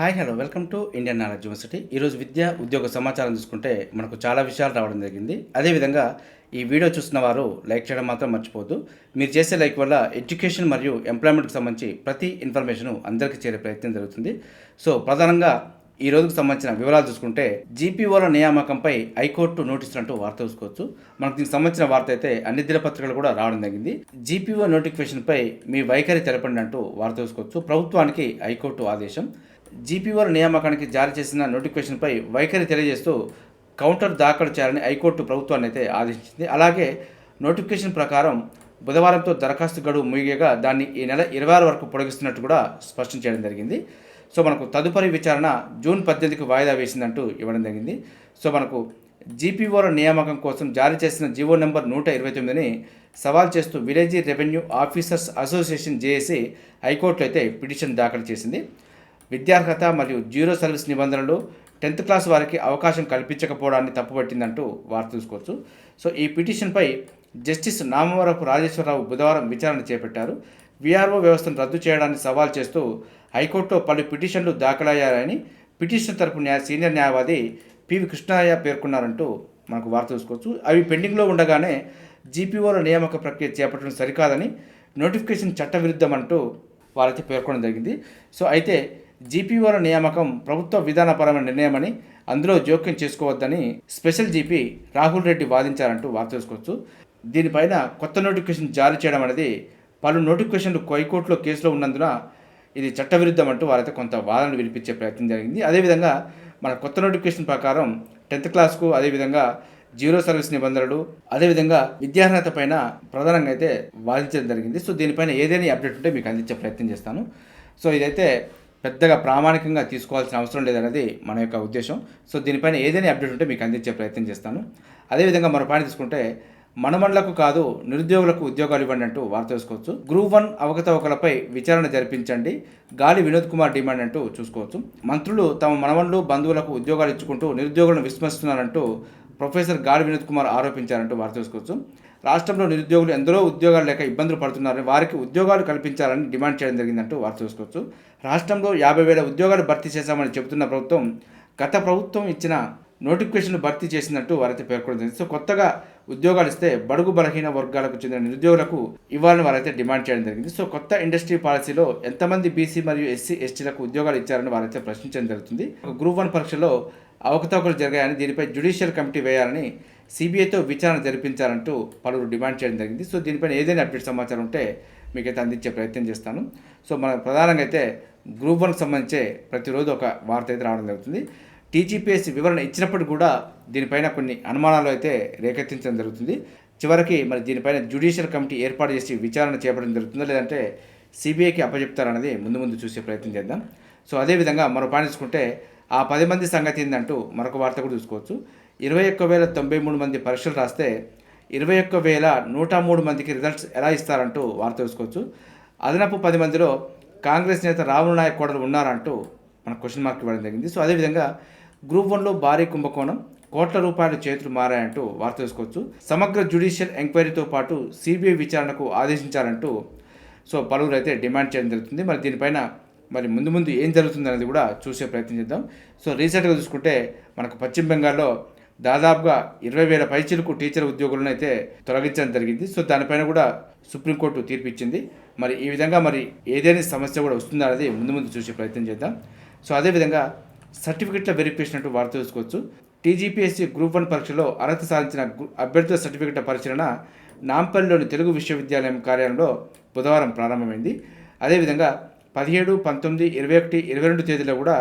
Hi hello. Welcome to Indian knowledge university. ఈరోజు విద్య ఉద్యోగ సమాచారం చూసుకుంటే మనకు చాలా విషయాలు రావడం జరిగింది. అదేవిధంగా ఈ వీడియో చూస్తున్న వారు లైక్ చేయడం మాత్రం మర్చిపోవద్దు. మీరు చేసే లైక్ వల్ల ఎడ్యుకేషన్ మరియు ఎంప్లాయ్మెంట్కి సంబంధించి ప్రతి ఇన్ఫర్మేషన్ అందరికీ చేరే ప్రయత్నం జరుగుతుంది. సో ప్రధానంగా ఈ రోజుకు సంబంధించిన వివరాలు చూసుకుంటే జీపీఓల నియామకంపై హైకోర్టు నోటీసులు అంటూ వార్త చూసుకోవచ్చు. మనకు దీనికి సంబంధించిన వార్త అయితే అన్ని దినపత్రికలు కూడా రావడం జరిగింది. జీపీఓ నోటిఫికేషన్పై మీ వైఖరి తెలపండి అంటూ వార్త చూసుకోవచ్చు. ప్రభుత్వానికి హైకోర్టు ఆదేశం. జీపీఓల నియామకానికి జారీ చేసిన నోటిఫికేషన్పై వైఖరి తెలియజేస్తూ కౌంటర్ దాఖలు చేయాలని హైకోర్టు ప్రభుత్వాన్ని అయితే ఆదేశించింది. అలాగే నోటిఫికేషన్ ప్రకారం బుధవారంతో దరఖాస్తు గడువు ముగియగా దాన్ని ఈ నెల ఇరవై ఆరు వరకు పొడిగిస్తున్నట్టు కూడా స్పష్టం చేయడం జరిగింది. సో మనకు తదుపరి విచారణ జూన్ పద్దెనిమిదికి వాయిదా వేసిందంటూ ఇవ్వడం జరిగింది. సో మనకు జీపీఓల నియామకం కోసం జారీ చేసిన జీవో నెంబర్ నూట ఇరవై తొమ్మిదిని సవాల్ చేస్తూ village revenue officers association JAC హైకోర్టులో అయితే పిటిషన్ దాఖలు చేసింది. విద్యార్హత మరియు జీరో సర్వీస్ నిబంధనలు టెన్త్ క్లాస్ వారికి అవకాశం కల్పించకపోవడాన్ని తప్పుపట్టిందంటూ వార్త చూసుకోవచ్చు సో ఈ పిటిషన్పై జస్టిస్ నామవరపు రాజేశ్వరరావు బుధవారం విచారణ చేపట్టారు. విఆర్ఓ వ్యవస్థను రద్దు చేయడాన్ని సవాల్ చేస్తూ హైకోర్టులో పలు పిటిషన్లు దాఖలయ్యారని పిటిషన్ తరపు న్యాయ సీనియర్ న్యాయవాది పివి కృష్ణయ్య పేర్కొన్నారంటూ మనకు వార్త చూసుకోవచ్చు అవి పెండింగ్లో ఉండగానే జీపీఓల నియామక ప్రక్రియ చేపట్టడం సరికాదని నోటిఫికేషన్ చట్టవిరుద్ధమంటూ వారైతే పేర్కొనడం జరిగింది. సో అయితే జీపీఓల నియామకం ప్రభుత్వ విధానపరమైన నిర్ణయమని అందులో జోక్యం చేసుకోవద్దని స్పెషల్ జీపీ రాహుల్ రెడ్డి వాదించారంటూ వార్త చూసుకోవచ్చు దీనిపైన కొత్త నోటిఫికేషన్ జారీ చేయడం అనేది పలు నోటిఫికేషన్లు హైకోర్టులో కేసులో ఉన్నందున ఇది చట్టవిరుద్ధం అంటూ వారైతే కొంత వాదనలు వినిపించే ప్రయత్నం జరిగింది. అదేవిధంగా మన కొత్త నోటిఫికేషన్ ప్రకారం టెన్త్ క్లాస్కు అదేవిధంగా జీరో సర్వీస్ నిబంధనలు అదేవిధంగా విద్యార్హత పైన ప్రధానంగా అయితే వాదించడం జరిగింది. సో దీనిపైన ఏదైనా అప్డేట్ ఉంటే మీకు అందించే ప్రయత్నం చేస్తాను. సో ఇదైతే పెద్దగా ప్రామాణికంగా తీసుకోవాల్సిన అవసరం లేదనేది మన యొక్క ఉద్దేశం. సో దీనిపైన ఏదైనా అప్డేట్ ఉంటే మీకు అందించే ప్రయత్నం చేస్తాను. అదేవిధంగా మరో పాయింట్ తీసుకుంటే మనమండలకు కాదు నిరుద్యోగులకు ఉద్యోగాలు ఇవ్వండి అంటూ వార్త చూసుకోవచ్చు గ్రూప్ వన్ అవకతవకలపై విచారణ జరిపించండి. గాలి వినోద్ కుమార్ డిమాండ్ అంటూ చూసుకోవచ్చు. మంత్రులు తమ మనవండ్లు బంధువులకు ఉద్యోగాలు ఇచ్చుకుంటూ నిరుద్యోగులను విస్మరిస్తున్నారంటూ ప్రొఫెసర్ గాలి వినోద్ కుమార్ ఆరోపించారంటూ వార్త చూసుకోవచ్చు రాష్ట్రంలో నిరుద్యోగులు ఎందరో ఉద్యోగాలు లేక ఇబ్బందులు పడుతున్నారని వారికి ఉద్యోగాలు కల్పించాలని డిమాండ్ చేయడం జరిగిందంటూ వారు చూసుకోవచ్చు రాష్ట్రంలో యాభై వేల ఉద్యోగాలు భర్తీ చేశామని చెబుతున్న ప్రభుత్వం గత ప్రభుత్వం ఇచ్చిన నోటిఫికేషన్ను భర్తీ చేసినట్టు వారైతే పేర్కొనడం జరిగింది. సో కొత్తగా ఉద్యోగాలు ఇస్తే బడుగు బలహీన వర్గాలకు చెందిన నిరుద్యోగులకు ఇవ్వాలని వారైతే డిమాండ్ చేయడం జరిగింది. సో కొత్త ఇండస్ట్రీ పాలసీలో ఎంతమంది బీసీ మరియు ఎస్సీ ఎస్టీలకు ఉద్యోగాలు ఇచ్చారని వారైతే ప్రశ్నించడం జరుగుతుంది. గ్రూప్ వన్ పరీక్షలో అవకతవకలు జరిగాయని దీనిపై జ్యుడిషియల్ కమిటీ వేయాలని సిబిఐతో విచారణ జరిపించాలంటూ పలువురు డిమాండ్ చేయడం జరిగింది. సో దీనిపైన ఏదైనా అప్డేట్ సమాచారం ఉంటే మీకైతే అందించే ప్రయత్నం చేస్తాను. సో మన ప్రధానంగా అయితే గ్రూప్ వన్కి సంబంధించే ప్రతిరోజు ఒక వార్త అయితే రావడం జరుగుతుంది. టీజీపీఎస్సీ వివరణ ఇచ్చినప్పటికీ కూడా దీనిపైన కొన్ని అనుమానాలు అయితే రేకెత్తించడం జరుగుతుంది. చివరికి మరి దీనిపైన జ్యుడిషియల్ కమిటీ ఏర్పాటు చేసి విచారణ చేపట్టడం జరుగుతుందా లేదంటే సిబిఐకి అప్పచెప్తారన్నది ముందు ముందు చూసే ప్రయత్నం చేద్దాం. సో అదేవిధంగా మరో పాయింట్ చూసుకుంటే ఆ పది మంది సంగతి ఏంటంటూ మరొక వార్త కూడా చూసుకోవచ్చు. ఇరవై ఒక్క వేల తొంభై మూడు మంది పరీక్షలు రాస్తే ఇరవై ఒక్క వేల నూట మూడు మందికి రిజల్ట్స్ ఎలా ఇస్తారంటూ వార్త చూసుకోవచ్చు. అదనపు పది మందిలో కాంగ్రెస్ నేత రాహుల్ నాయక్ కోడలు ఉన్నారంటూ మన క్వశ్చన్ మార్క్ ఇవ్వడం జరిగింది. సో అదేవిధంగా గ్రూప్ వన్లో భారీ కుంభకోణం కోట్ల రూపాయల చేతులు మారాయంటూ వార్త చూసుకోవచ్చు. సమగ్ర జ్యుడిషియల్ ఎంక్వైరీతో పాటు సిబిఐ విచారణకు ఆదేశించారంటూ సో పలువురు అయితే డిమాండ్ చేయడం జరుగుతుంది. మరి దీనిపైన మరి ముందు ముందు ఏం జరుగుతుంది అనేది కూడా చూసే ప్రయత్నం చేద్దాం. సో రీసెంట్గా చూసుకుంటే మనకు పశ్చిమ బెంగాల్లో దాదాపుగా ఇరవై వేల పైచీలకు టీచర్ ఉద్యోగులను అయితే తొలగించడం జరిగింది. సో దానిపైన కూడా సుప్రీంకోర్టు తీర్పు ఇచ్చింది. మరి ఈ విధంగా మరి ఏదైనా సమస్య కూడా వస్తుందా అనేది ముందు ముందు చూసే ప్రయత్నం చేద్దాం. సో అదేవిధంగా సర్టిఫికెట్ల వెరిఫికేషన్ అంటూ వార్త చూసుకోవచ్చు టీజీపీఎస్సీ గ్రూప్ వన్ పరీక్షలో అర్హత సాధించిన అభ్యర్థుల సర్టిఫికెట్ల పరిశీలన నాంపల్లిలోని తెలుగు విశ్వవిద్యాలయం కార్యాలయంలో బుధవారం ప్రారంభమైంది. అదేవిధంగా పదిహేడు పంతొమ్మిది ఇరవై ఒకటి ఇరవై రెండు తేదీలో కూడా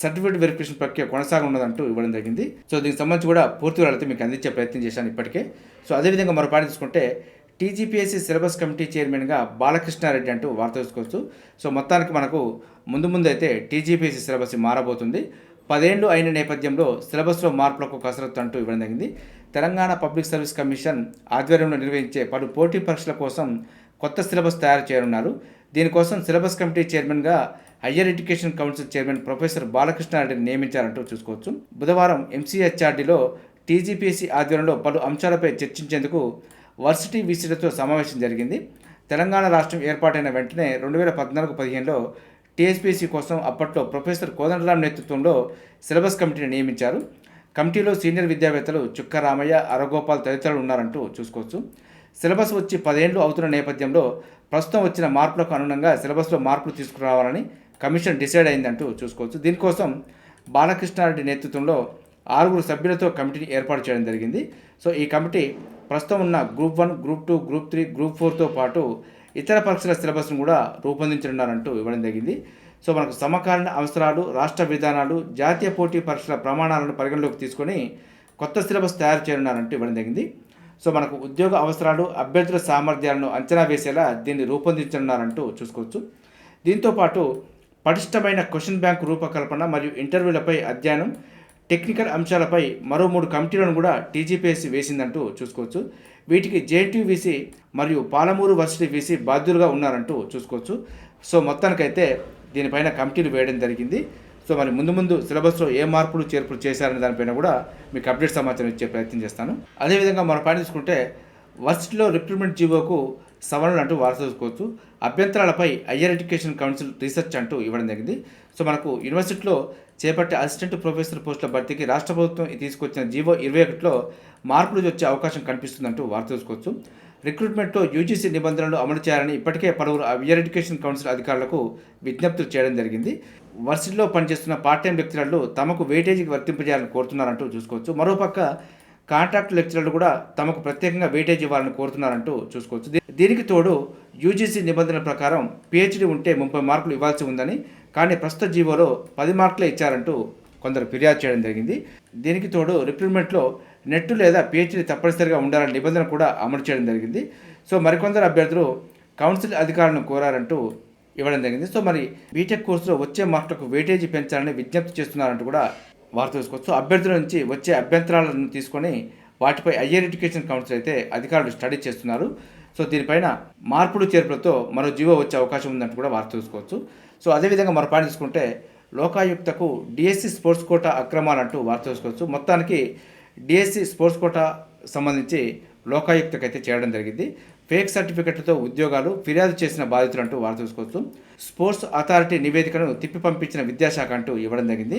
సర్టిఫికేట్ వెరిఫికేషన్ ప్రక్రియ కొనసాగనున్నదంటూ ఇవ్వడం జరిగింది. సో దీనికి సంబంధించి కూడా పూర్తి వివరాలతో మీకు అందించే ప్రయత్నం చేశాను ఇప్పటికే. సో అదేవిధంగా మరో పాట తీసుకుంటే టీజీపీఎస్సీ సిలబస్ కమిటీ చైర్మన్గా బాలకృష్ణారెడ్డి అంటూ వార్త చూసుకోవచ్చు సో మొత్తానికి మనకు ముందు ముందు అయితే టీజీపీఎస్సీ సిలబస్ మారబోతుంది. పదేళ్ళు అయిన నేపథ్యంలో సిలబస్లో మార్పులకు కసరత్తు అంటూ ఇవ్వడం జరిగింది. తెలంగాణ పబ్లిక్ సర్వీస్ కమిషన్ ఆధ్వర్యంలో నిర్వహించే పలు పోటీ పరీక్షల కోసం కొత్త సిలబస్ తయారు చేయనున్నారు. దీనికోసం సిలబస్ కమిటీ చైర్మన్గా higher education council chairman professor బాలకృష్ణారెడ్డిని నియమించారంటూ చూసుకోవచ్చు. బుధవారం ఎంసీహెచ్ఆర్డీలో టీజీపీఎస్సీ ఆధ్వర్యంలో పలు అంశాలపై చర్చించేందుకు వర్సిటీ వీసీలతో సమావేశం జరిగింది. తెలంగాణ రాష్ట్రం ఏర్పాటైన వెంటనే రెండు వేల పద్నాలుగు పదిహేనులో టీఎస్పీసీ కోసం అప్పట్లో ప్రొఫెసర్ కోదండరామ్ నేతృత్వంలో సిలబస్ కమిటీని నియమించారు. కమిటీలో సీనియర్ విద్యావేత్తలు చుక్క రామయ్య అరగోపాల్ తదితరులు ఉన్నారంటూ చూసుకోవచ్చు. సిలబస్ వచ్చి పదేళ్ళు అవుతున్న నేపథ్యంలో ప్రస్తుతం వచ్చిన మార్పులకు అనుగుణంగా సిలబస్లో మార్పులు తీసుకురావాలని కమిషన్ డిసైడ్ అయిందంటూ చూసుకోవచ్చు. దీనికోసం బాలకృష్ణారెడ్డి నేతృత్వంలో ఆరుగురు సభ్యులతో కమిటీని ఏర్పాటు చేయడం జరిగింది. సో ఈ కమిటీ ప్రస్తుతం ఉన్న group one group two group three group ఫోర్తో పాటు ఇతర పరీక్షల సిలబస్ను కూడా రూపొందించనున్నారంటూ ఇవ్వడం జరిగింది. సో మనకు సమకాలీన అవసరాలు రాష్ట్ర విధానాలు జాతీయ పోటీ పరీక్షల ప్రమాణాలను పరిగణలోకి తీసుకొని కొత్త సిలబస్ తయారు చేయనున్నారంటూ ఇవ్వడం జరిగింది. సో మనకు ఉద్యోగ అవసరాలు అభ్యర్థుల సామర్థ్యాలను అంచనా వేసేలా దీన్ని రూపొందించనున్నారంటూ చూసుకోవచ్చు. దీంతోపాటు పటిష్టమైన క్వశ్చన్ బ్యాంక్ రూపకల్పన మరియు ఇంటర్వ్యూలపై అధ్యయనం టెక్నికల్ అంశాలపై మరో మూడు కమిటీలను కూడా టీజీపీఎస్సీ వేసిందంటూ చూసుకోవచ్చు. వీటికి జేఎన్టీయూవీసీ మరియు పాలమూరు వర్సిటీ వీసీ బాధ్యులుగా ఉన్నారంటూ చూసుకోవచ్చు. సో మొత్తానికైతే దీనిపైన కమిటీలు వేయడం జరిగింది. సో మరి ముందు ముందు సిలబస్లో ఏ మార్పులు చేర్పులు చేశారనే దానిపైన కూడా మీకు అప్డేట్ సమాచారం ఇచ్చే ప్రయత్నం చేస్తాను. అదేవిధంగా మన పని తీసుకుంటే వర్సిటీలో రిక్రూట్మెంట్ జీవోకు సవరణలు అంటూ వారసు చూసుకోవచ్చు అభ్యంతరాలపై హయ్యర్ ఎడ్యుకేషన్ కౌన్సిల్ రీసెర్చ్ అంటూ ఇవ్వడం జరిగింది. సో మనకు యూనివర్సిటీలో చేపట్టే అసిస్టెంట్ ప్రొఫెసర్ పోస్టుల భర్తీకి రాష్ట్ర ప్రభుత్వం తీసుకొచ్చిన జీవో ఇరవై ఒకటిలో మార్పులు వచ్చే అవకాశం కనిపిస్తుందంటూ వార్త చూసుకోవచ్చు రిక్రూట్మెంట్లో యూజీసీ నిబంధనలు అమలు చేయాలని ఇప్పటికే పలువురు హయ్యర్ ఎడ్యుకేషన్ కౌన్సిల్ అధికారులకు విజ్ఞప్తులు చేయడం జరిగింది. వర్సిటీలో పనిచేస్తున్న పార్ట్ టైం లెక్చరర్లు తమకు వెయిటేజీకి వర్తింపజేయాలని కోరుతున్నారంటూ చూసుకోవచ్చు. మరోపక్క కాంట్రాక్ట్ లెక్చరర్లు కూడా తమకు ప్రత్యేకంగా వెయిటేజ్ ఇవ్వాలని కోరుతున్నారంటూ చూసుకోవచ్చు. దీనికి తోడు యూజీసీ నిబంధనల ప్రకారం పిహెచ్డి ఉంటే ముప్పై మార్కులు ఇవ్వాల్సి ఉందని కానీ ప్రస్తుత జీవోలో పది మార్కులే ఇచ్చారంటూ కొందరు ఫిర్యాదు చేయడం జరిగింది. దీనికి తోడు రిక్రూట్మెంట్లో నెట్ లేదా పిహెచ్డి తప్పనిసరిగా ఉండాలనే నిబంధన కూడా అమలు చేయడం జరిగింది. సో మరికొందరు అభ్యర్థులు కౌన్సిల్ అధికారులను కోరారంటూ ఇవ్వడం జరిగింది. సో మరి బీటెక్ కోర్సులో వచ్చే మార్కులకు వెయిటేజీ పెంచాలని విజ్ఞప్తి చేస్తున్నారంటూ కూడా వార్త చూసుకోవచ్చు అభ్యర్థుల నుంచి వచ్చే అభ్యంతరాలను తీసుకొని వాటిపై హయ్యర్ ఎడ్యుకేషన్ కౌన్సిల్ అయితే అధికారులు స్టడీ చేస్తున్నారు. సో దీనిపైన మార్పులు చేర్పులతో మరో జీవో వచ్చే అవకాశం ఉందంటూ కూడా వార్త చూసుకోవచ్చు సో అదేవిధంగా మరో పాయింట్ తీసుకుంటే లోకాయుక్తకు డిఎస్సి స్పోర్ట్స్ కోటా అక్రమాలంటూ వార్త చూసుకోవచ్చు మొత్తానికి డిఎస్సి స్పోర్ట్స్ కోటా సంబంధించి లోకాయుక్తకు అయితే చేయడం జరిగింది. ఫేక్ సర్టిఫికెట్లతో ఉద్యోగాలు ఫిర్యాదు చేసిన బాధితులు అంటూ వార్త చూసుకోవచ్చు స్పోర్ట్స్ అథారిటీ నివేదికను తిప్పి పంపించిన విద్యాశాఖ అంటూ ఇవ్వడం జరిగింది.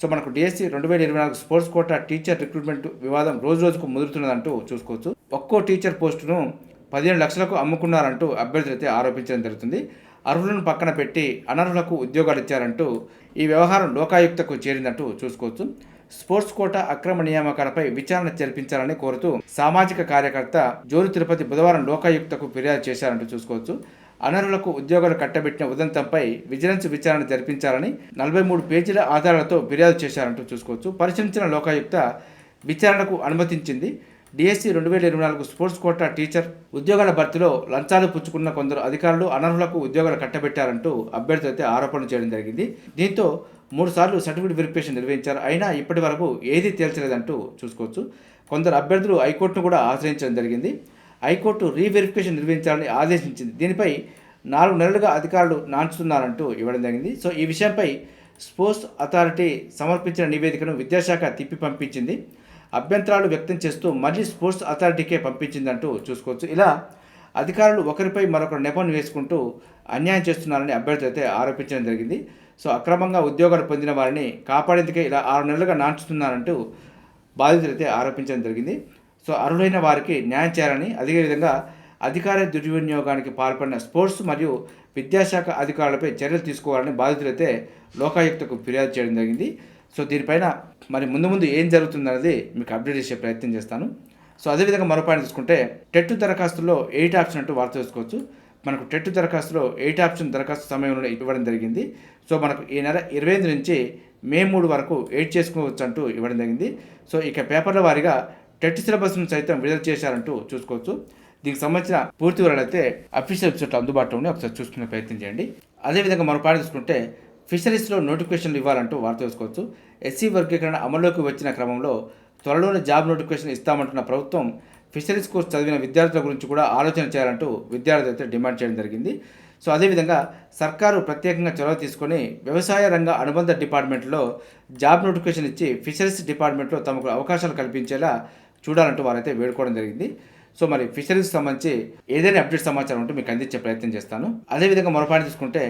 సో మనకు డిఎస్సి రెండు వేల ఇరవై నాలుగు స్పోర్ట్స్ కోటా టీచర్ రిక్రూట్మెంట్ వివాదం రోజు రోజుకు ముదురుతున్నదంటూ చూసుకోవచ్చు. ఒక్కో టీచర్ పోస్టును పదిహేను లక్షలకు అమ్ముకున్నారంటూ అభ్యర్థులు అయితే ఆరోపించడం జరుగుతుంది. అర్హులను పక్కన పెట్టి అనర్హులకు ఉద్యోగాలు ఇచ్చారంటూ ఈ వ్యవహారం లోకాయుక్తకు చేరిందంటూ చూసుకోవచ్చు. స్పోర్ట్స్ కోటా అక్రమ నియామకాలపై విచారణ జరిపించాలని కోరుతూ సామాజిక కార్యకర్త జోరు తిరుపతి బుధవారం లోకాయుక్తకు ఫిర్యాదు చేశారంటూ చూసుకోవచ్చు. అనర్హులకు ఉద్యోగాలు కట్టబెట్టిన ఉదంతంపై విజిలెన్స్ విచారణ జరిపించాలని నలభై మూడు పేజీల ఆధారాలతో ఫిర్యాదు చేశారంటూ చూసుకోవచ్చు. పరిశీలించిన లోకాయుక్త విచారణకు అనుమతించింది. డిఎస్సి రెండు వేల ఇరవై నాలుగు స్పోర్ట్స్ కోటా టీచర్ ఉద్యోగాల భర్తీలో లంచాలు పుచ్చుకున్న కొందరు అధికారులు అనర్హులకు ఉద్యోగాలు కట్టబెట్టారంటూ అభ్యర్థి అయితే ఆరోపణలు చేయడం జరిగింది. దీంతో మూడు సార్లు సర్టిఫికేట్ వెరిఫికేషన్ నిర్వహించారు. అయినా ఇప్పటి వరకు ఏదీ తేల్చలేదంటూ చూసుకోవచ్చు. కొందరు అభ్యర్థులు హైకోర్టును కూడా ఆశ్రయించడం జరిగింది. హైకోర్టు రీవెరిఫికేషన్ నిర్వహించాలని ఆదేశించింది. దీనిపై నాలుగు నెలలుగా అధికారులు నాంచుతున్నారంటూ ఇవ్వడం జరిగింది. సో ఈ విషయంపై స్పోర్ట్స్ అథారిటీ సమర్పించిన నివేదికను విద్యాశాఖ తిప్పి పంపించింది. అభ్యంతరాలు వ్యక్తం చేస్తూ మళ్ళీ స్పోర్ట్స్ అథారిటీకే పంపించిందంటూ చూసుకోవచ్చు. ఇలా అధికారులు ఒకరిపై మరొకరు నెపం వేసుకుంటూ అన్యాయం చేస్తున్నారని అభ్యర్థులు అయితే ఆరోపించడం జరిగింది. సో అక్రమంగా ఉద్యోగాలు పొందిన వారిని కాపాడేందుకే ఇలా ఆరు నెలలుగా నాంచుతున్నారంటూ బాధితులైతే ఆరోపించడం జరిగింది. సో అర్హులైన వారికి న్యాయం చేయాలని అదేవిధంగా అధికార దుర్వినియోగానికి పాల్పడిన స్పోర్ట్స్ మరియు విద్యాశాఖ అధికారులపై చర్యలు తీసుకోవాలని బాధితులైతే లోకాయుక్తకు ఫిర్యాదు చేయడం జరిగింది. సో దీనిపైన మరి ముందు ముందు ఏం జరుగుతుందన్నది మీకు అప్డేట్ చేసే ప్రయత్నం చేస్తాను. సో అదేవిధంగా మరో పాయింట్ తీసుకుంటే టెట్ దరఖాస్తులో ఎయిట్ ఆప్షన్ అంటూ వార్త చూసుకోవచ్చు మనకు టెట్ దరఖాస్తులో ఎయిట్ ఆప్షన్ దరఖాస్తు సమయంలో ఇవ్వడం జరిగింది. సో మనకు ఈ నెల ఇరవై ఎనిమిది నుంచి మే మూడు వరకు ఎయిట్ చేసుకోవచ్చు అంటూ ఇవ్వడం జరిగింది. సో ఇక పేపర్ల వారీగా టెట్ సిలబస్ను సైతం విడుదల చేశారంటూ చూసుకోవచ్చు. దీనికి సంబంధించిన పూర్తి వివరాలు అయితే అఫీషియల్ వెబ్సైట్ అందుబాటులో ఉన్నాయి. ఒకసారి చూసుకునే ప్రయత్నం చేయండి. అదేవిధంగా మరో పాట చూసుకుంటే ఫిషరీస్లో నోటిఫికేషన్లు ఇవ్వాలంటూ వార్త చూసుకోవచ్చు ఎస్సీ వర్గీకరణ అమల్లోకి వచ్చిన క్రమంలో త్వరలోనే జాబ్ నోటిఫికేషన్ ఇస్తామంటున్న ప్రభుత్వం ఫిషరీస్ కోర్స్ చదివిన విద్యార్థుల గురించి కూడా ఆలోచన చేయాలంటూ విద్యార్థులు అయితే డిమాండ్ చేయడం జరిగింది. సో అదేవిధంగా సర్కారు ప్రత్యేకంగా చొరవ తీసుకొని వ్యవసాయ రంగ అనుబంధ డిపార్ట్మెంట్లో జాబ్ నోటిఫికేషన్ ఇచ్చి ఫిషరీస్ డిపార్ట్మెంట్లో తమకు అవకాశాలు కల్పించేలా చూడాలంటూ వారైతే వేడుకోవడం జరిగింది. సో మరి ఫిషరీస్ సంబంధించి ఏదైనా అప్డేట్ సమాచారం ఉంటే మీకు అందించే ప్రయత్నం చేస్తాను. అదేవిధంగా మరోపాటి తీసుకుంటే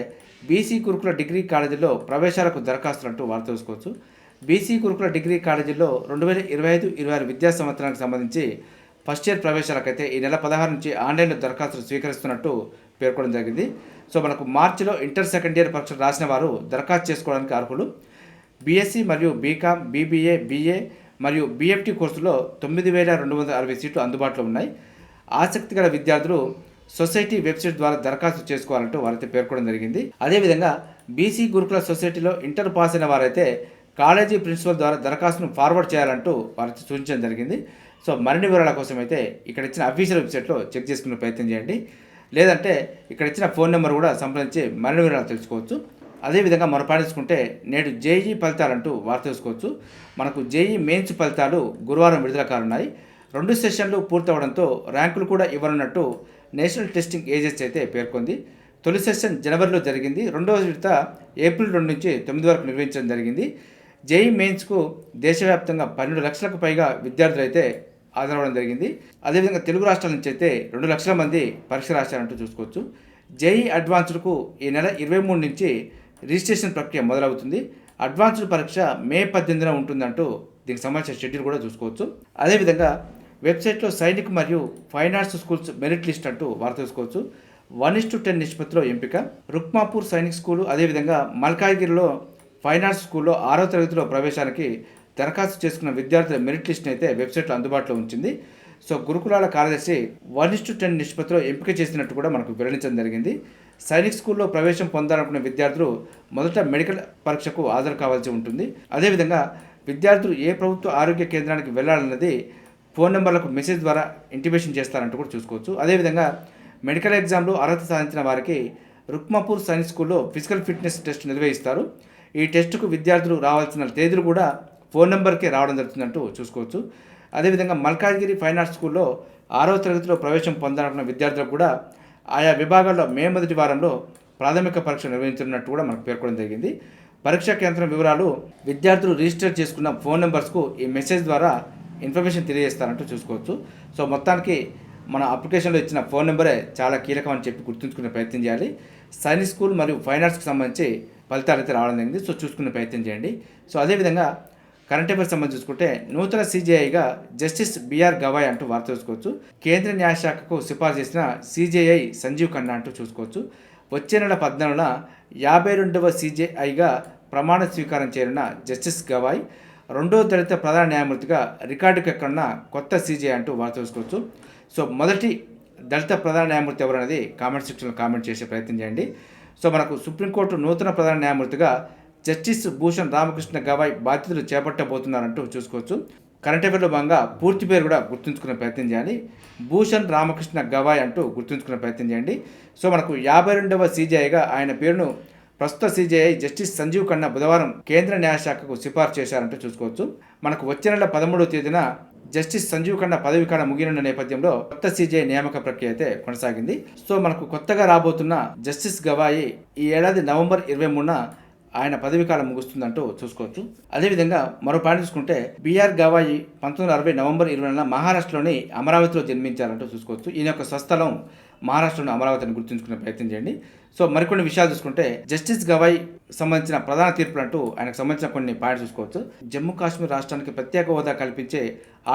బీసీ కురుకుల డిగ్రీ కాలేజీలో ప్రవేశాలకు దరఖాస్తులు అంటూ వార్త తెలుసుకోవచ్చు. బీసీ కురుకుల డిగ్రీ కాలేజీలో రెండు వేల ఇరవై ఐదు ఇరవై ఆరు విద్యా సంవత్సరానికి సంబంధించి ఫస్ట్ ఇయర్ ప్రవేశాలకైతే ఈ నెల పదహారు నుంచి ఆన్లైన్లో దరఖాస్తులు స్వీకరిస్తున్నట్టు పేర్కొనడం జరిగింది. సో మనకు మార్చిలో ఇంటర్ సెకండ్ ఇయర్ పరీక్షలు రాసిన వారు దరఖాస్తు చేసుకోవడానికి అర్హులు. బీఎస్సీ మరియు బీకామ్ బీబీఏ బీఏ మరియు బీఎఫ్టీ కోర్సులో తొమ్మిది వేల రెండు వందల అరవై సీట్లు అందుబాటులో ఉన్నాయి. ఆసక్తి గల విద్యార్థులు సొసైటీ వెబ్సైట్ ద్వారా దరఖాస్తు చేసుకోవాలంటూ వారైతే పేర్కొనడం జరిగింది. అదేవిధంగా బీసీ గురుకుల సొసైటీలో ఇంటర్ పాస్ అయిన వారైతే కాలేజీ ప్రిన్సిపల్ ద్వారా దరఖాస్తును ఫార్వర్డ్ చేయాలంటూ వారైతే సూచించడం జరిగింది. సో మరిన్ని వివరాల కోసం అయితే ఇక్కడ ఇచ్చిన అఫీషియల్ వెబ్సైట్లో చెక్ చేసుకునే ప్రయత్నం చేయండి. లేదంటే ఇక్కడ ఇచ్చిన ఫోన్ నెంబర్ కూడా సంప్రదించి మరిన్ని వివరాలు తెలుసుకోవచ్చు. అదేవిధంగా మనం పాటించుకుంటే నేడు జేఈ ఫలితాలంటూ వార్త తెలుసుకోవచ్చు. మనకు జేఈ మెయిన్స్ ఫలితాలు గురువారం విడుదల కానున్నాయి. రెండు సెషన్లు పూర్తవడంతో ర్యాంకులు కూడా ఇవ్వనున్నట్టు నేషనల్ టెస్టింగ్ ఏజెన్సీ అయితే పేర్కొంది. తొలి సెషన్ జనవరిలో జరిగింది. రెండవ విడత ఏప్రిల్ రెండు నుంచి తొమ్మిది వరకు నిర్వహించడం జరిగింది. జేఈ మెయిన్స్కు దేశవ్యాప్తంగా పన్నెండు లక్షలకు పైగా విద్యార్థులు అయితే హాజరవడం జరిగింది. అదేవిధంగా తెలుగు రాష్ట్రాల నుంచి అయితే రెండు లక్షల మంది పరీక్ష రాశారంటూ చూసుకోవచ్చు. జేఈ అడ్వాన్స్డ్కు ఈ నెల ఇరవై మూడు నుంచి రిజిస్ట్రేషన్ ప్రక్రియ మొదలవుతుంది. అడ్వాన్స్డ్ పరీక్ష మే పద్దెనిమిదిన ఉంటుందంటూ దీనికి సంబంధించిన షెడ్యూల్ కూడా చూసుకోవచ్చు. అదేవిధంగా వెబ్సైట్లో సైనిక్ మరియు fine arts schools merit list అంటూ వార్త చూసుకోవచ్చు. వన్ ఇస్ టు టెన్ నిష్పత్తిలో ఎంపిక. రుక్మాపూర్ సైనిక్ స్కూలు అదేవిధంగా మల్కాజ్గిరిలో ఫైన్ ఆర్ట్స్ స్కూల్లో ఆరో తరగతిలో ప్రవేశానికి దరఖాస్తు చేసుకున్న విద్యార్థుల మెరిట్ లిస్ట్ని అయితే వెబ్సైట్లో అందుబాటులో ఉంచింది. సో గురుకులాల కార్యదర్శి వన్ ఇస్ టు టెన్ నిష్పత్తిలో ఎంపిక చేసినట్టు కూడా మనకు వెల్లడించడం జరిగింది. సైనిక్ స్కూల్లో ప్రవేశం పొందాలనుకున్న విద్యార్థులు మొదట మెడికల్ పరీక్షకు హాజరు కావాల్సి ఉంటుంది. అదేవిధంగా విద్యార్థులు ఏ ప్రభుత్వ ఆరోగ్య కేంద్రానికి వెళ్ళాలన్నది ఫోన్ నెంబర్లకు మెసేజ్ ద్వారా ఇంటిమేషన్ చేస్తారంటూ కూడా చూసుకోవచ్చు. అదేవిధంగా మెడికల్ ఎగ్జామ్లో అర్హత సాధించిన వారికి రుక్మాపూర్ సైన్స్ స్కూల్లో ఫిజికల్ ఫిట్నెస్ టెస్ట్ నిర్వహిస్తారు. ఈ టెస్టుకు విద్యార్థులు రావాల్సిన తేదీలు కూడా ఫోన్ నెంబర్కి రావడం జరుగుతుందంటూ చూసుకోవచ్చు. అదేవిధంగా మల్కాజ్గిరి ఫైన్ ఆర్ట్స్ స్కూల్లో ఆరవ తరగతిలో ప్రవేశం పొందాలనుకున్న విద్యార్థులకు కూడా ఆయా విభాగాల్లో మే మొదటి వారంలో ప్రాథమిక పరీక్ష నిర్వహించనున్నట్టు కూడా మనకు పేర్కొనడం జరిగింది. పరీక్షా కేంద్రం వివరాలు విద్యార్థులు రిజిస్టర్ చేసుకున్న ఫోన్ నెంబర్స్కు ఈ మెసేజ్ ద్వారా ఇన్ఫర్మేషన్ తెలియజేస్తారంటూ చూసుకోవచ్చు. సో మొత్తానికి మన అప్లికేషన్లో ఇచ్చిన ఫోన్ నెంబరే చాలా కీలకం అని చెప్పి గుర్తుంచుకునే ప్రయత్నం చేయాలి. సైనిక్ స్కూల్ మరియు ఫైన్ ఆర్ట్స్కి సంబంధించి ఫలితాలు అయితే రావడం జరిగింది. సో చూసుకునే ప్రయత్నం చేయండి. సో అదేవిధంగా కరెంట్ అఫైర్స్ సంబంధించి చూసుకుంటే నూతన సీజేఐగా జస్టిస్ బిఆర్ గవాయ్ అంటూ వార్త చూసుకోవచ్చు కేంద్ర న్యాయశాఖకు సిఫార్సు చేసిన సీజేఐ సంజీవ్ ఖన్నా అంటూ చూసుకోవచ్చు. వచ్చే నెల పద్నాలుగున యాభై రెండవ సీజేఐగా ప్రమాణ స్వీకారం చేరిన జస్టిస్ గవాయ్ రెండో దళిత ప్రధాన న్యాయమూర్తిగా రికార్డుకు ఎక్కడున్న కొత్త సీజే అంటూ వార్త చూసుకోవచ్చు సో మొదటి దళిత ప్రధాన న్యాయమూర్తి ఎవరనేది కామెంట్ సెక్షన్లో కామెంట్ చేసే ప్రయత్నం చేయండి. సో మనకు సుప్రీంకోర్టు నూతన ప్రధాన న్యాయమూర్తిగా జస్టిస్ భూషణ్ రామకృష్ణ గవాయ్ బాధ్యతలు చేపట్టబోతున్నారంటూ చూసుకోవచ్చు. కరెంట్ అఫేర్లో భాగంగా పూర్తి పేరు కూడా గుర్తుంచుకునే ప్రయత్నం చేయాలి భూషణ్ రామకృష్ణ గవాయ్ అంటూ గుర్తుంచుకునే ప్రయత్నం చేయండి. సో మనకు యాభై రెండవ సీజీఐగా ఆయన పేరును ప్రస్తుత సీజీఐ జస్టిస్ సంజీవ్ ఖన్నా బుధవారం కేంద్ర న్యాయశాఖకు సిఫార్సు చేశారంటూ చూసుకోవచ్చు. మనకు వచ్చే నెల పదమూడవ తేదీన జస్టిస్ సంజీవ్ ఖన్నా పదవికాలం ముగినున్న నేపథ్యంలో కొత్త సీజీఐ నియామక ప్రక్రియ అయితే కొనసాగింది. సో మనకు కొత్తగా రాబోతున్న జస్టిస్ గవాయి ఈ ఏడాది నవంబర్ ఇరవై మూడున ఆయన పదవి కాలం ముగుస్తుందంటూ చూసుకోవచ్చు. అదేవిధంగా మరో పాయింట్ చూసుకుంటే బీఆర్ గవాయి పంతొమ్మిది వందల అరవై నవంబర్ ఇరవై మహారాష్ట్రలోని అమరావతిలో జన్మించారంటూ చూసుకోవచ్చు. ఈయన యొక్క స్వస్థలం మహారాష్ట్రలోని అమరావతిని గుర్తుంచుకునే ప్రయత్నం చేయండి. సో మరికొన్ని విషయాలు చూసుకుంటే జస్టిస్ గవాయ్ సంబంధించిన ప్రధాన తీర్పులు అంటూ ఆయనకు సంబంధించిన కొన్ని పాయింట్స్ చూసుకోవచ్చు. జమ్మూ కాశ్మీర్ రాష్ట్రానికి ప్రత్యేక హోదా కల్పించే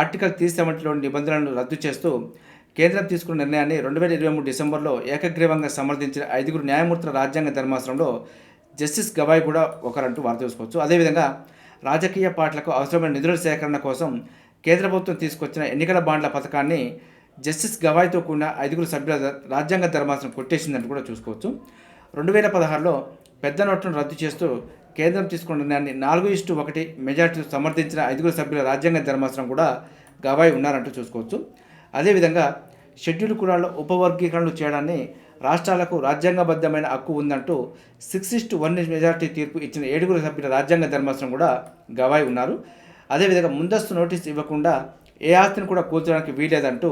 ఆర్టికల్ త్రీ సెవెంటీలోని నిబంధనలను రద్దు చేస్తూ కేంద్రం తీసుకున్న నిర్ణయాన్ని రెండు వేల ఇరవై మూడు డిసెంబర్లో ఏకగ్రీవంగా సమర్థించిన ఐదుగురు న్యాయమూర్తుల రాజ్యాంగ ధర్మాసనంలో జస్టిస్ గవాయ్ కూడా ఒకరంటూ వార్త చూసుకోవచ్చు. అదేవిధంగా రాజకీయ పార్టీలకు అవసరమైన నిధుల సేకరణ కోసం కేంద్ర ప్రభుత్వం తీసుకొచ్చిన ఎన్నికల బాండ్ల పథకాన్ని జస్టిస్ గవాయ్తో కూడిన ఐదుగురు సభ్యుల రాజ్యాంగ ధర్మాసనం కొట్టేసిందంటూ కూడా చూసుకోవచ్చు. రెండు వేల పదహారులో పెద్ద నోట్లను రద్దు చేస్తూ కేంద్రం తీసుకున్న నిర్ణయాన్ని నాలుగు ఇష్టు ఒకటి మెజార్టీతో సమర్థించిన ఐదుగురు సభ్యుల రాజ్యాంగ ధర్మాసనం కూడా గవాయ్ ఉన్నారంటూ చూసుకోవచ్చు. అదేవిధంగా షెడ్యూల్ కులాల్లో ఉపవర్గీకరణలు చేయడాన్ని రాష్ట్రాలకు రాజ్యాంగబద్ధమైన హక్కు ఉందంటూ సిక్స్ ఇస్టు వన్ మెజార్టీ తీర్పు ఇచ్చిన ఏడుగురు సభ్యుల రాజ్యాంగ ధర్మాసనం కూడా గవాయి ఉన్నారు. అదేవిధంగా ముందస్తు నోటీస్ ఇవ్వకుండా ఏ ఆస్తిని కూడా కూల్చడానికి వీలేదంటూ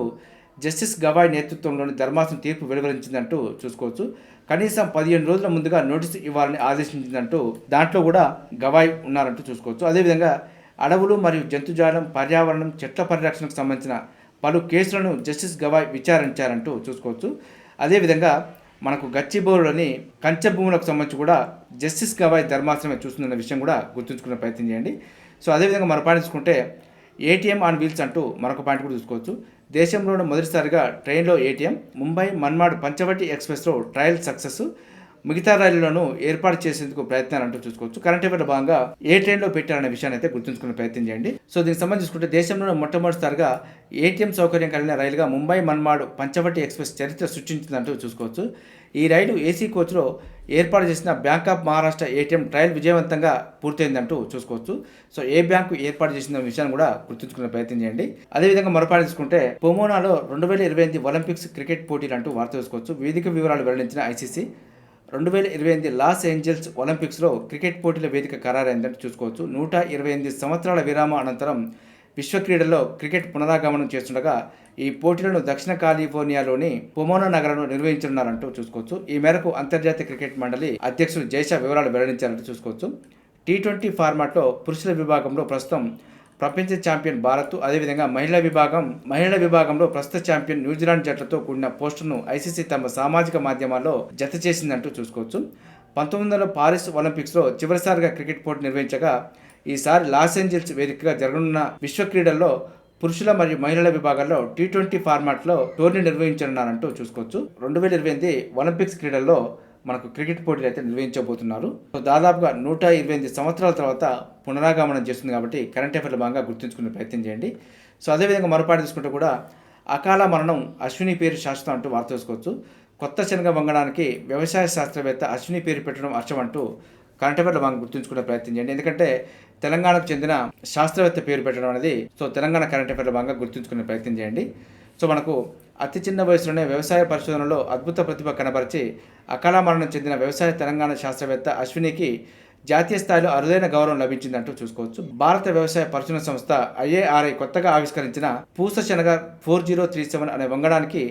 జస్టిస్ గవాయ్ నేతృత్వంలోని ధర్మాసనం తీర్పు వెలువరించిందంటూ చూసుకోవచ్చు. కనీసం పదిహేను రోజుల ముందుగా నోటీసు ఇవ్వాలని ఆదేశించిందంటూ దాంట్లో కూడా గవాయ్ ఉన్నారంటూ చూసుకోవచ్చు. అదేవిధంగా అడవులు మరియు జంతుజాలం పర్యావరణం చెట్ల పరిరక్షణకు సంబంధించిన పలు కేసులను జస్టిస్ గవాయ్ విచారించారంటూ చూసుకోవచ్చు. అదేవిధంగా మనకు గచ్చిబౌలులోని కంచె భూములకు సంబంధించి కూడా జస్టిస్ గవాయ్ ధర్మాసనమే చూస్తుందన్న విషయం కూడా గుర్తుంచుకునే ప్రయత్నం చేయండి. సో అదేవిధంగా మరో పాయింట్ చూసుకుంటే ఏటీఎం ఆన్ వీల్స్ అంటూ మరొక పాయింట్ కూడా చూసుకోవచ్చు. దేశంలోనే మొదటిసారిగా ట్రైన్లో ఏటీఎం ముంబై మన్మాడ్ పంచవటి ఎక్స్ప్రెస్లో ట్రయల్ సక్సెస్ మిగతా రైళ్ళను ఏర్పాటు చేసేందుకు ప్రయత్నాలు అంటూ చూసుకోవచ్చు. కరెంట్ అఫేర్ భాగంగా ఏ ట్రైన్లో పెట్టారనే విషయాన్ని అయితే గుర్తుంచుకునే ప్రయత్నం చేయండి. సో దీనికి సంబంధించుకుంటే దేశంలోనే మొట్టమొదటిసారిగా ఏటీఎం సౌకర్యం కలిగిన రైలుగా ముంబై మన్మాడు పంచవటి ఎక్స్ప్రెస్ చరిత్ర సృష్టించిందంటూ చూసుకోవచ్చు. ఈ రైలు ఏసీ కోచ్లో ఏర్పాటు చేసిన bank of Maharashtra ATM trial విజయవంతంగా పూర్తయిందంటూ చూసుకోవచ్చు. సో ఏ బ్యాంకు ఏర్పాటు చేసిన విషయాన్ని కూడా గుర్తుంచుకునే ప్రయత్నం చేయండి. అదేవిధంగా మరోపాటు తీసుకుంటే పొమోనాలో రెండు వేల ఇరవై ఎనిమిది ఒలింపిక్స్ క్రికెట్ పోటీలు అంటూ వార్త చూసుకోవచ్చు. వేదిక వివరాలు వెల్లడించిన ఐసీసీ రెండు వేల ఇరవై ఎనిమిది లాస్ ఏంజల్స్ ఒలింపిక్స్లో క్రికెట్ పోటీల వేదిక ఖరారైందని చూసుకోవచ్చు. నూట ఇరవై ఎనిమిది సంవత్సరాల విరామ అనంతరం విశ్వ క్రీడల్లో క్రికెట్ పునరాగమనం చేస్తుండగా ఈ పోటీలను దక్షిణ కాలిఫోర్నియాలోని పొమోనా నగరంలో నిర్వహించనున్నారంటూ చూసుకోవచ్చు. ఈ మేరకు అంతర్జాతీయ క్రికెట్ మండలి అధ్యక్షుడు జైషా వివరాలు వెల్లడించారంటూ చూసుకోవచ్చు. టీ ట్వంటీ ఫార్మాట్లో పురుషుల విభాగంలో ప్రస్తుతం ప్రపంచ ఛాంపియన్ భారత్ అదేవిధంగా మహిళా విభాగం మహిళల విభాగంలో ప్రస్తుత ఛాంపియన్ న్యూజిలాండ్ జట్లతో కూడిన పోస్టును ఐసీసీ తమ సామాజిక మాధ్యమాల్లో జత చేసిందంటూ చూసుకోవచ్చు. పంతొమ్మిది వందల పారిస్ ఒలింపిక్స్లో చివరిసారిగా క్రికెట్ పోటీ నిర్వహించగా ఈసారి లాస్ ఏంజల్స్ వేదికగా జరగనున్న విశ్వ క్రీడల్లో పురుషుల మరియు మహిళల విభాగాల్లో టీ ట్వంటీ ఫార్మాట్లో టోర్నీ నిర్వహించనున్నారంటూ చూసుకోవచ్చు. రెండు వేల ఇరవై ఎనిమిది ఒలింపిక్స్ క్రీడల్లో మనకు క్రికెట్ పోటీలు అయితే నిర్వహించబోతున్నారు. సో దాదాపుగా నూట ఇరవై ఎనిమిది సంవత్సరాల తర్వాత పునరాగమనం చేస్తుంది కాబట్టి కరెంట్ అఫైర్ల భాగంగా గుర్తుంచుకునే ప్రయత్నం చేయండి. సో అదేవిధంగా మరోపాటు తీసుకుంటే కూడా అకాల మరణం అశ్విని పేరు శాస్త్రం అంటూ వార్త చేసుకోవచ్చు కొత్త శనగ వంగడానికి వ్యవసాయ శాస్త్రవేత్త అశ్విని పేరు పెట్టడం హర్షం అంటూ కరెంట్ అఫైర్ల బాగా గుర్తుంచుకునే ప్రయత్నం చేయండి. ఎందుకంటే తెలంగాణకు చెందిన శాస్త్రవేత్త పేరు పెట్టడం అనేది సో తెలంగాణ కరెంట్ అఫైర్ల భాగంగా గుర్తుంచుకునే ప్రయత్నం చేయండి. సో మనకు అతి చిన్న వయసులోనే వ్యవసాయ పరిశోధనలో అద్భుత ప్రతిభ కనబరిచి అకాల మరణం చెందిన వ్యవసాయ తెలంగాణ శాస్త్రవేత్త అశ్వినికి జాతీయ స్థాయిలో అరుదైన గౌరవం లభించిందంటూ చూసుకోవచ్చు. భారత వ్యవసాయ పరిశోధన సంస్థ ఐఏఆర్ఐ కొత్తగా ఆవిష్కరించిన పూస శనగ ఫోర్ జీరో త్రీ సెవెన్ అనే వంగడానికి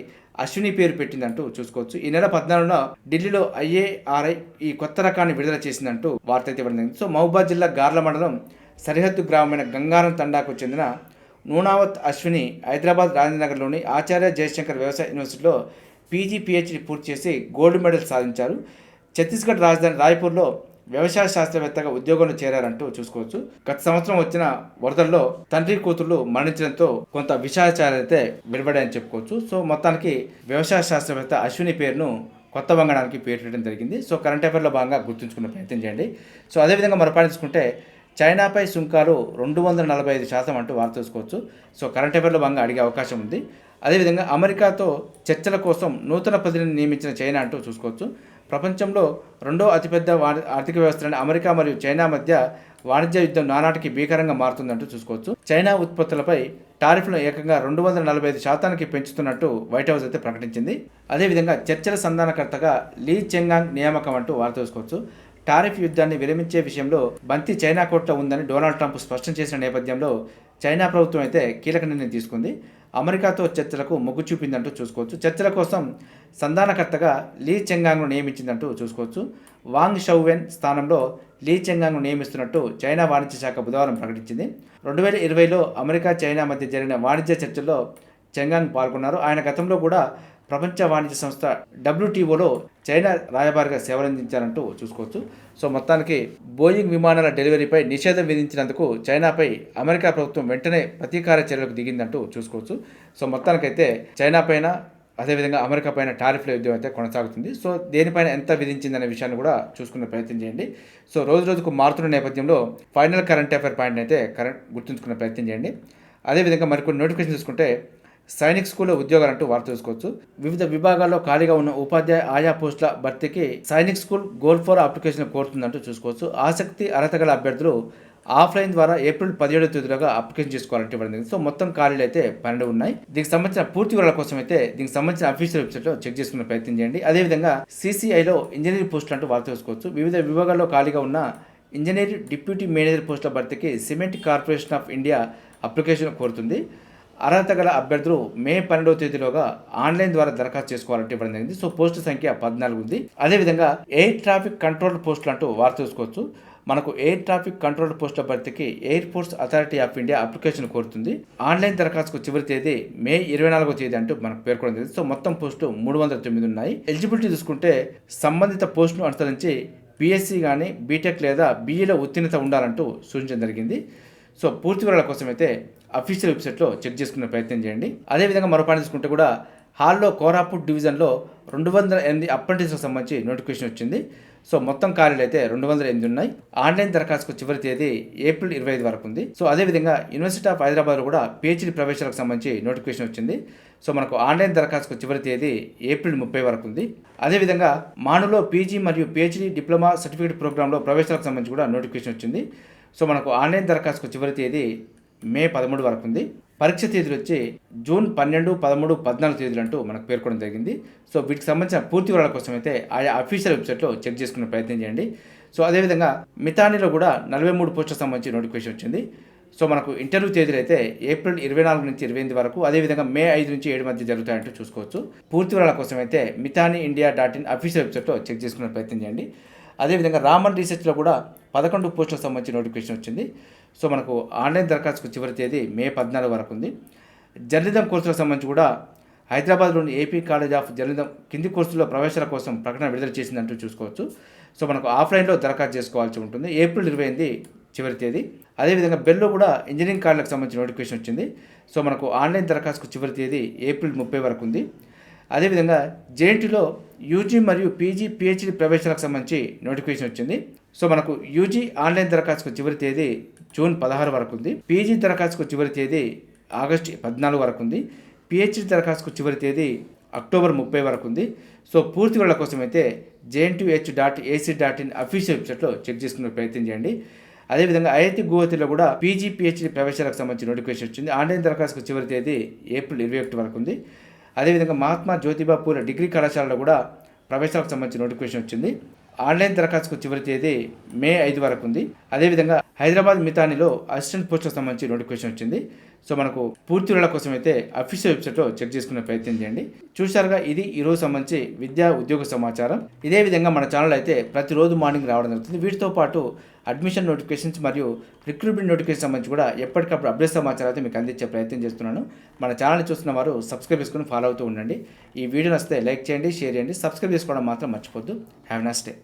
అశ్విని పేరు పెట్టిందంటూ చూసుకోవచ్చు. ఈ నెల పద్నాలుగున ఢిల్లీలో ఐఏఆర్ఐ ఈ కొత్త రకాన్ని విడుదల చేసిందంటూ వార్త అయితే సో మహబూబాద్ జిల్లా గార్ల మండలం సరిహద్దు గ్రామమైన గంగారం తండాకు చెందిన నూనావత్ అశ్విని హైదరాబాద్ రాజనగర్లోని ఆచార్య జయశంకర్ వ్యవసాయ యూనివర్సిటీలో పీజీ పిహెచ్డి పూర్తి చేసి గోల్డ్ మెడల్ సాధించారు. ఛత్తీస్గఢ్ రాజధాని రాయ్పూర్లో వ్యవసాయ శాస్త్రవేత్తగా ఉద్యోగంలో చేరారంటూ చూసుకోవచ్చు. గత సంవత్సరం వచ్చిన వరదల్లో తండ్రి కూతుర్లు మరణించడంతో కొంత విషాచారైతే అయితే వెలువడాయని చెప్పుకోవచ్చు. సో మొత్తానికి వ్యవసాయ శాస్త్రవేత్త అశ్విని పేరును కొత్త వంగడానికి పేరు పెట్టడం జరిగింది. సో కరెంట్ అఫైర్లో భాగంగా గుర్తుంచుకునే ప్రయత్నం చేయండి. సో అదేవిధంగా మరపాటించుకుంటే చైనాపై సుంకాలు రెండు వందల నలభై ఐదు శాతం అంటూ వార్త చూసుకోవచ్చు. సో కరెంట్ అఫైర్లో భాగంగా అడిగే అవకాశం ఉంది. అదేవిధంగా అమెరికాతో చర్చల కోసం నూతన ప్రతినిధిని నియమించిన చైనా అంటూ చూసుకోవచ్చు. ప్రపంచంలో రెండో అతిపెద్ద వాణి- ఆర్థిక వ్యవస్థలైన అమెరికా మరియు చైనా మధ్య వాణిజ్య యుద్ధం నానాటికి భీకరంగా మారుతుందంటూ చూసుకోవచ్చు. చైనా ఉత్పత్తులపై టారిఫ్లను ఏకంగా రెండు వందల నలభై ఐదు శాతానికి పెంచుతున్నట్టు వైట్ హౌస్ అయితే ప్రకటించింది. అదేవిధంగా చర్చల సంధానకర్తగా లీ చెంగాంగ్ నియామకం అంటూ వార్త చూసుకోవచ్చు. టారిఫ్ యుద్ధాన్ని విరమించే విషయంలో బంతి చైనా కోర్టులో ఉందని డొనాల్డ్ ట్రంప్ స్పష్టం చేసిన నేపథ్యంలో చైనా ప్రభుత్వం అయితే కీలక నిర్ణయం తీసుకుంది. అమెరికాతో చర్చలకు మొగ్గు చూపిందంటూ చూసుకోవచ్చు. చర్చల కోసం సంధానకర్తగా లీ చెంగాంగ్ను నియమించిందంటూ చూసుకోవచ్చు. వాంగ్ షౌవెన్ స్థానంలో లీ చెంగాంగ్ను నియమిస్తున్నట్టు చైనా వాణిజ్య శాఖ బుధవారం ప్రకటించింది. రెండు వేల ఇరవైలో అమెరికా చైనా మధ్య జరిగిన వాణిజ్య చర్చల్లో చెంగాంగ్ పాల్గొన్నారు. ఆయన గతంలో కూడా ప్రపంచ వాణిజ్య సంస్థ డబ్ల్యూటీఓలో చైనా రాయబారిగా సేవలందించారంటూ చూసుకోవచ్చు. సో మొత్తానికి బోయింగ్ విమానాల డెలివరీపై నిషేధం విధించినందుకు చైనాపై అమెరికా ప్రభుత్వం వెంటనే ప్రతీకార చర్యలకు దిగిందంటూ చూసుకోవచ్చు. సో మొత్తానికైతే చైనా పైన అదేవిధంగా అమెరికా పైన టారిఫ్ల యుద్ధం అయితే కొనసాగుతుంది. సో దేనిపైన ఎంత విధించిందనే విషయాన్ని కూడా చూసుకునే ప్రయత్నం చేయండి. సో రోజు రోజుకు మారుతున్న నేపథ్యంలో ఫైనల్ కరెంట్ అఫైర్ పాయింట్ అయితే కరెంట్ గుర్తుంచుకునే ప్రయత్నం చేయండి. అదేవిధంగా మరికొన్ని నోటిఫికేషన్ చూసుకుంటే సైనిక్ స్కూల్లో ఉద్యోగాలంటూ వార్త చూసుకోవచ్చు వివిధ విభాగాల్లో ఖాళీగా ఉన్న ఉపాధ్యాయ ఆయా పోస్టుల భర్తీకి Sainik school call for application కోరుతుందంటూ చూసుకోవచ్చు. ఆసక్తి అర్హత గల అభ్యర్థులు ఆఫ్లైన్ ద్వారా ఏప్రిల్ పదిహేడో తేదీలోగా అప్లికేషన్ చేసుకోవాలంటే ఇవ్వడం జరిగింది. సో మొత్తం ఖాళీలు అయితే పన్నెండు ఉన్నాయి. దీనికి సంబంధించిన పూర్తి వివరాల కోసం అయితే దీనికి సంబంధించిన అఫీషియల్ వెబ్సైట్లో చెక్ చేసుకునే ప్రయత్నం చేయండి. అదేవిధంగా సిసిఐలో ఇంజనీరింగ్ పోస్టులు అంటూ వార్త చూసుకోవచ్చు వివిధ విభాగాల్లో ఖాళీగా ఉన్న ఇంజనీరింగ్ డిప్యూటీ మేనేజర్ పోస్టుల భర్తీకి cement corporation of India application కోరుతుంది. అర్హత గల అభ్యర్థులు మే పన్నెండవ తేదీలోగా ఆన్లైన్ ద్వారా దరఖాస్తు చేసుకోవాలంటే ఇవ్వడం జరిగింది సో పోస్టు సంఖ్య పద్నాలుగు ఉంది. అదేవిధంగా ఎయిర్ ట్రాఫిక్ కంట్రోల్ పోస్టులు అంటూ వార్త చూసుకోవచ్చు. మనకు ఎయిర్ ట్రాఫిక్ కంట్రోల్ పోస్టుల భర్తీకి air force authority of India application కోరుతుంది. ఆన్లైన్ దరఖాస్తుకు చివరి తేదీ మే ఇరవై నాలుగో తేదీ అంటూ మనకు పేర్కొనడం జరిగింది. సో మొత్తం పోస్టు మూడు వందల తొమ్మిది ఉన్నాయి. ఎలిజిబిలిటీ చూసుకుంటే సంబంధిత పోస్టును అనుసరించి బీఎస్సీ కానీ బీటెక్ లేదా బీఈలో ఉత్తీర్ణత ఉండాలంటూ సూచించడం జరిగింది. సో పూర్తి వివరాల కోసం అయితే అఫీషియల్ వెబ్సైట్లో చెక్ చేసుకునే ప్రయత్నం చేయండి. అదేవిధంగా మరో పాయింట్ తీసుకుంటే కూడా హాల్లో కోరాపుట్ డివిజన్లో రెండు వందల ఎనిమిది అప్రెంటిస్కి సంబంధించి నోటిఫికేషన్ వచ్చింది. సో మొత్తం ఖాళీలు అయితే రెండు వందల ఎనిమిది ఉన్నాయి. ఆన్లైన్ దరఖాస్తుకు చివరి తేదీ ఏప్రిల్ ఇరవై ఐదు వరకు ఉంది. సో అదేవిధంగా యూనివర్సిటీ ఆఫ్ హైదరాబాద్లో కూడా పిహెచ్డి ప్రవేశాలకు సంబంధించి నోటిఫికేషన్ వచ్చింది. సో మనకు ఆన్లైన్ దరఖాస్తుకు చివరి తేదీ ఏప్రిల్ ముప్పై వరకు ఉంది. అదేవిధంగా మానులో పీజీ మరియు పిహెచ్డి డిప్లొమా సర్టిఫికేట్ ప్రోగ్రాంలో ప్రవేశాలకు సంబంధించి కూడా నోటిఫికేషన్ వచ్చింది. సో మనకు ఆన్లైన్ దరఖాస్తుకు చివరి తేదీ మే పదమూడు వరకు ఉంది. పరీక్ష తేదీలు వచ్చి జూన్ పన్నెండు పదమూడు పద్నాలుగు తేదీలు అంటూ మనకు పేర్కొనడం జరిగింది. సో వీటికి సంబంధించిన పూర్తి వివరాల కోసం అయితే ఆయా అఫీషియల్ వెబ్సైట్లో చెక్ చేసుకునే ప్రయత్నం చేయండి. సో అదేవిధంగా మితానిలో కూడా నలభై మూడు పోస్టులకు సంబంధించి నోటిఫికేషన్ వచ్చింది. సో మనకు ఇంటర్వ్యూ తేదీలు అయితే ఏప్రిల్ ఇరవై నాలుగు నుంచి ఇరవై ఎనిమిది వరకు అదేవిధంగా మే ఐదు నుంచి ఏడు మధ్య జరుగుతాయంటూ చూసుకోవచ్చు. పూర్తి వివరాల కోసం అయితే మితాని ఇండియా డాట్ ఇన్ అఫీషియల్ వెబ్సైట్లో చెక్ చేసుకునే ప్రయత్నం చేయండి. అదేవిధంగా రామన్ రీసెర్చ్లో కూడా పదకొండు పోస్టులకు సంబంధించి నోటిఫికేషన్ వచ్చింది. సో మనకు ఆన్లైన్ దరఖాస్తుకు చివరి తేదీ మే పద్నాలుగు వరకు ఉంది. జర్నలిజం కోర్సులకు సంబంధించి కూడా హైదరాబాద్లోని ఏపీ కాలేజ్ ఆఫ్ జర్నలిజం కింది కోర్సుల్లో ప్రవేశాల కోసం ప్రకటన విడుదల చేసిందంటూ చూసుకోవచ్చు. సో మనకు ఆఫ్లైన్లో దరఖాస్తు చేసుకోవాల్సి ఉంటుంది. ఏప్రిల్ ఇరవై ఎనిమిది చివరి తేదీ. అదేవిధంగా బెల్లో కూడా ఇంజనీరింగ్ కాలేజ్కి సంబంధించిన నోటిఫికేషన్ వచ్చింది. సో మనకు ఆన్లైన్ దరఖాస్తుకు చివరి తేదీ ఏప్రిల్ ముప్పై వరకు ఉంది. అదేవిధంగా జేఎన్టీలో యూజీ మరియు పీజీ పిహెచ్డి ప్రవేశాలకు సంబంధించి నోటిఫికేషన్ వచ్చింది. సో మనకు యూజీ ఆన్లైన్ దరఖాస్తుకు చివరి తేదీ జూన్ పదహారు వరకు ఉంది. పీజీ దరఖాస్తుకు చివరి తేదీ ఆగస్టు పద్నాలుగు వరకు ఉంది. పిహెచ్డి దరఖాస్తుకు చివరి తేదీ అక్టోబర్ ముప్పై వరకు ఉంది. సో పూర్తి వివరాల కోసం అయితే JNTH dot AC dot in official వెబ్సైట్లో చెక్ చేసుకునే ప్రయత్నం చేయండి. అదేవిధంగా ఐఐటి గువహతిలో కూడా పీజీ పిహెచ్డి ప్రవేశాలకు సంబంధించి నోటిఫికేషన్ వచ్చింది. ఆన్లైన్ దరఖాస్తుకు చివరి తేదీ ఏప్రిల్ ఇరవై ఒకటి వరకు ఉంది. అదేవిధంగా మహాత్మా జ్యోతిబాపూర్ డిగ్రీ కళాశాలలో కూడా ప్రవేశాలకు సంబంధించి నోటిఫికేషన్ వచ్చింది. ఆన్లైన్ దరఖాస్తుకు చివరి తేదీ మే ఐదు వరకు ఉంది. అదేవిధంగా హైదరాబాద్ మితానిలో అసిస్టెంట్ పోస్టుకు సంబంధించి నోటిఫికేషన్ వచ్చింది. సో మనకు పూర్తి వివరాల కోసం అయితే అఫీషియల్ వెబ్సైట్లో చెక్ చేసుకునే ప్రయత్నం చేయండి. చూశారుగా ఇది ఈరోజు సంబంధించి విద్యా ఉద్యోగ సమాచారం. ఇదే విధంగా మన ఛానల్ అయితే ప్రతిరోజు మార్నింగ్ రావడం జరుగుతుంది. వీటితో పాటు అడ్మిషన్ నోటిఫికేషన్స్ మరియు రిక్రూట్మెంట్ నోటిఫికేషన్ సంబంధించి కూడా ఎప్పటికప్పుడు అప్డేట్ సమాచారం అయితే మీకు అందించే ప్రయత్నం చేస్తున్నాను. మన ఛానల్ చూస్తున్న వారు సబ్స్క్రైబ్ చేసుకుని ఫాలో అవుతూ ఉండండి. ఈ వీడియో నస్తే లైక్ చేయండి షేర్ చేయండి సబ్స్క్రైబ్ చేసుకోవడం మాత్రం మర్చిపోద్దు హ్యావ్ నెక్స్ట్ డే